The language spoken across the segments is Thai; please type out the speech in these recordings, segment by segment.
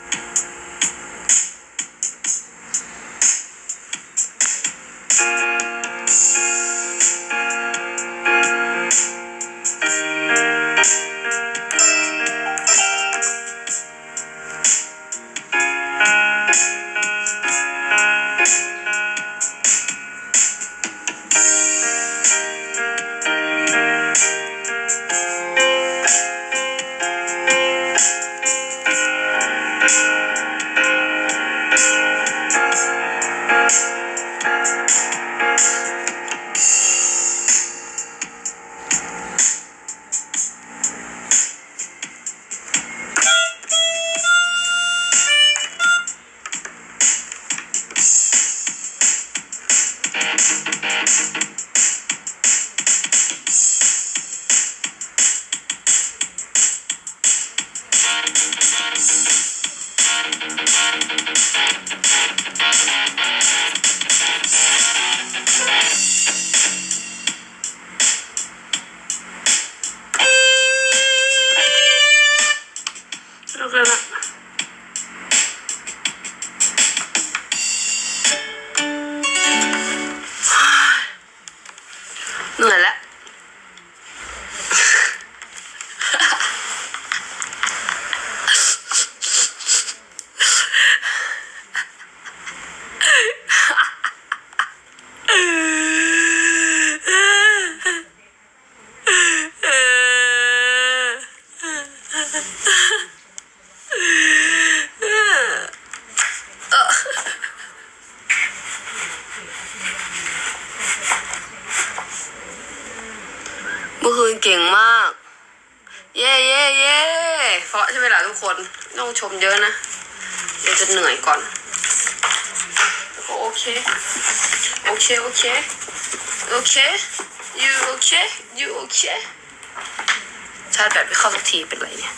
you. โอเคละเหนื่อยแล้ว เมื่อคืนเก่งมาก เย่เย่เย่ เพราะใช่ไหมล่ะทุกคนต้องชมเยอะนะ เดี๋ยวจะเหนื่อยก่อนก็โอเค โอเค โอเค โอเค you โอเค you โอเคชาร์จแบตไม่เข้าสักทีเป็นไรเนี่ย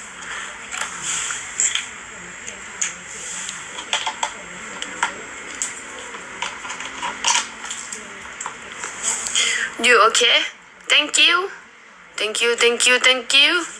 you okay thank you thank you thank you thank you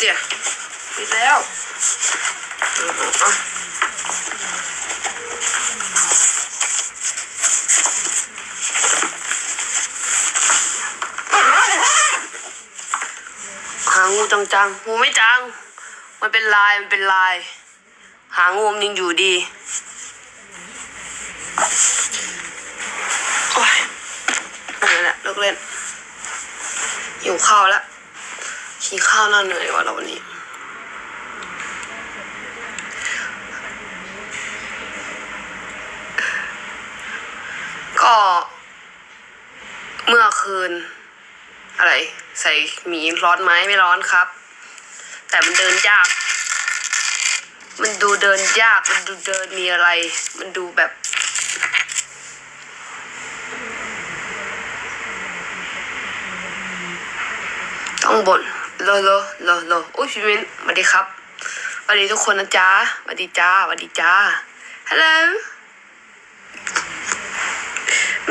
เอาท่านปิดเดี๋ยวปิดแล้วเอาเอาเอาหางูจังๆงูไม่จัง มันเป็นลาย มันเป็นลาย หางูมันยังอยู่ดีโอ้ยเหนื่อยแล้วเลิกเล่นหิวข้าวแล้ว กินข้าวน่าเหนื่อยกว่าเราวันนี้ ก็ เมื่อคืน อะไร ใส่หมีร้อนไหมไม่ร้อนครับ แต่มันเดินยาก มันดูเดินยาก มันดูเดินมีอะไร มันดูแบบต้องบ่น โลโลโลโลอุ้ยพี่มิ้นสวัสดีครับสวัสดีทุกคนนะจ๊ะสวัสดีจ้าสวัสดีจ้าฮัลโหล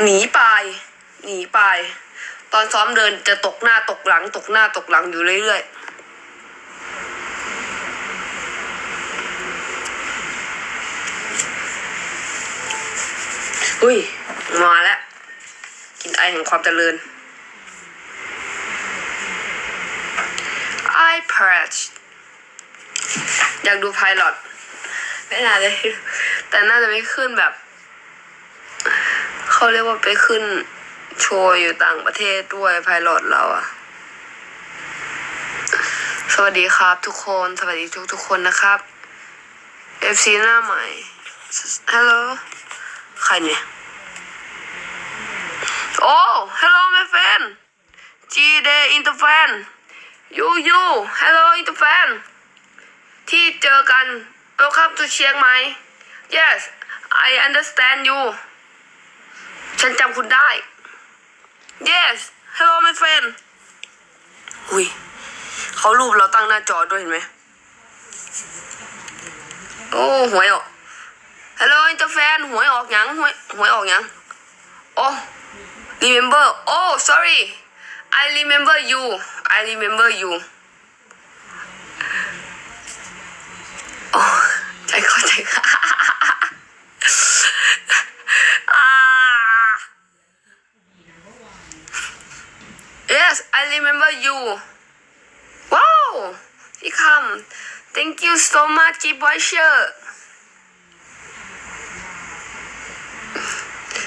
หนีไป หนีไป ตอนซ้อมเดินจะตกหน้าตกหลัง ตกหน้าตกหลังอยู่เรื่อยๆอุ้ย มาแล้ว กินไอแห่งความเจริญ i p a d อยากดูไพลอตไม่น่าจะแต่น่าจะไม่ขึ้นแบบ เขาเรียกว่าไปขึ้นโชว์อยู่ต่างประเทศด้วยไพลอตเราอะสวัสดีครับทุกคน สวัสดีทุกทุกๆคนนะครับ FC หน้าใหม่ ฮัลโหล ใครเนี่ย โอ้ ฮัลโหล my day interfan ยูยูฮัลโหลอินเตอร์แฟนที่เจอกัน welcome to เชียงไหม yes I understand you ฉันจำคุณได้ yes hello my friend อุ้ยเขารูปเราตั้งหน้าจอด้วยเห็นไหมโอ้หวยออก hello อินเตอร์แฟนหวยออกยังหวยหวยออกยังโอ้ remember oh sorry I remember you I remember you โอ้ใจเข้าใจค่ะ อ่า yes I remember you wow พี่คำ thank you so much keep watcher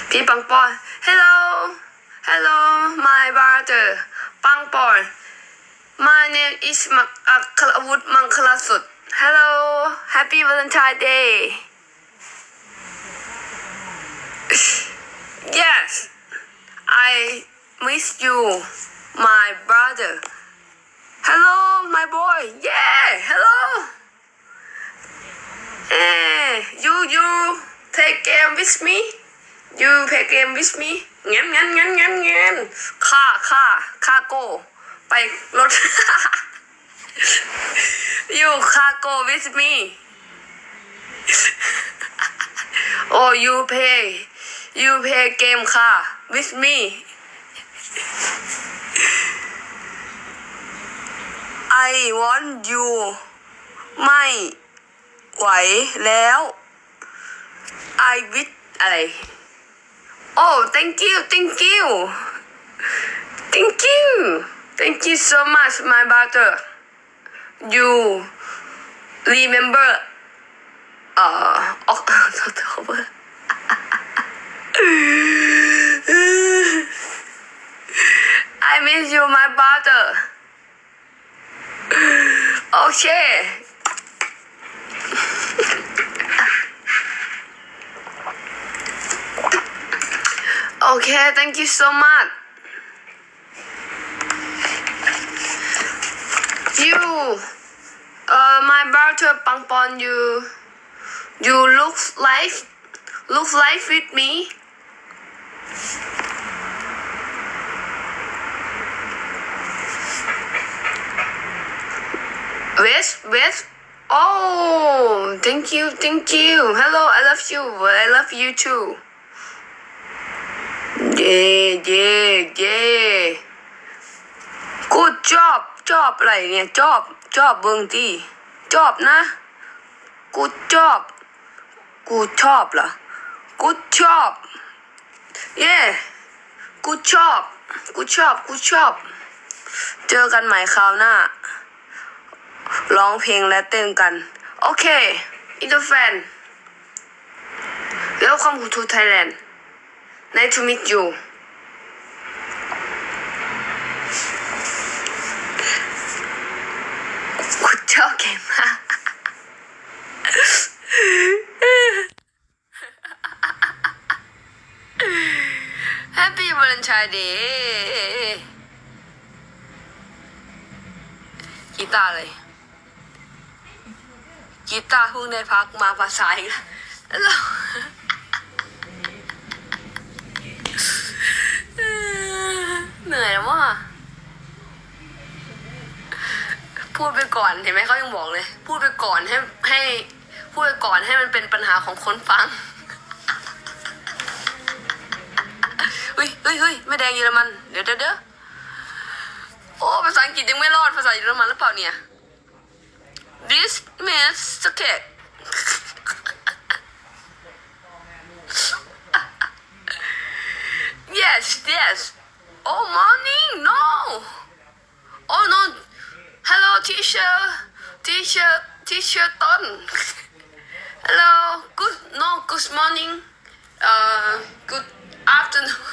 พี่ปังปอน hello Hello, my brother, Pangpon. My name is Aklavut uh, Mankalasut. Hello, happy Valentine's Day. yes, I miss you, my brother. Hello, my boy. Yeah, hello. Hey, you you play game with me? You play game with me? เงั้นงั้นงั้นงั้นงั้นค่าค่าค่าโกไปรถ you ค่าโก with me oh you play you play game ค่ะ with me I want you ไม่ไหวแล้ว I with อะไร oh thank you thank you. Thank you. Thank you so much my brother. You remember uh October I miss you my brother okay Okay, thank you so much. You, uh, my brother Pang Pon, you, you look like, look like with me. West, West. Oh, thank you, thank you. Hello, I love you. I love you too. เย่เย่เย่กูชอบชอบอะไรเนี่ยชอบชอบเบิ้งที่ชอบนะ กูชอบ กูชอบเหรอกูชอบเย่กูชอบ กูชอบ กูชอบ เจอกันใหม่คราวหน้า ร้องเพลงและเต้นกัน โอเค อินเตอร์แฟน Welcome to Thailand Nice to meet you คุณชอบเก่งมาก Happy Valentine Day กีตาร์เลยกีตาร์เพิ่งได้พักมาภาษาอีกแล้วแล้ว เหนื่อยแล้วว่ะพูดไปก่อนเห็นไหมเขายังบอกเลย พูดไปก่อนให้ให้พูดไปก่อนให้มันเป็นปัญหาของคนฟังเฮ้ยเฮ้ยเฮ้ยไม่แดงเยอรมันเดี๋ยวเดี๋ยวเดี๋ยวโอ้ภาษาอังกฤษยังไม่รอดภาษาเยอรมันหรือเปล่าเนี่ย this means ticket yes yes oh morning? No. Oh no. Hello teacher. Teacher teacher Ton. Hello. Good no good morning. Uh good afternoon.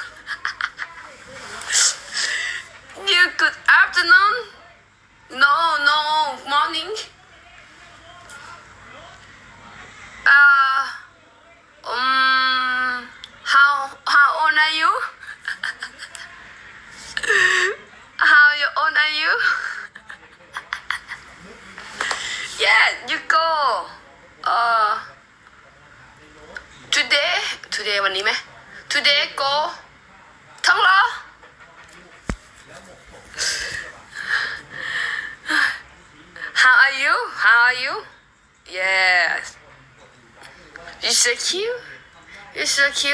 You good afternoon today วันนี้ไหม today go ทั้งเหรอ How are you? How are you? Yes. You so cute. You so cute.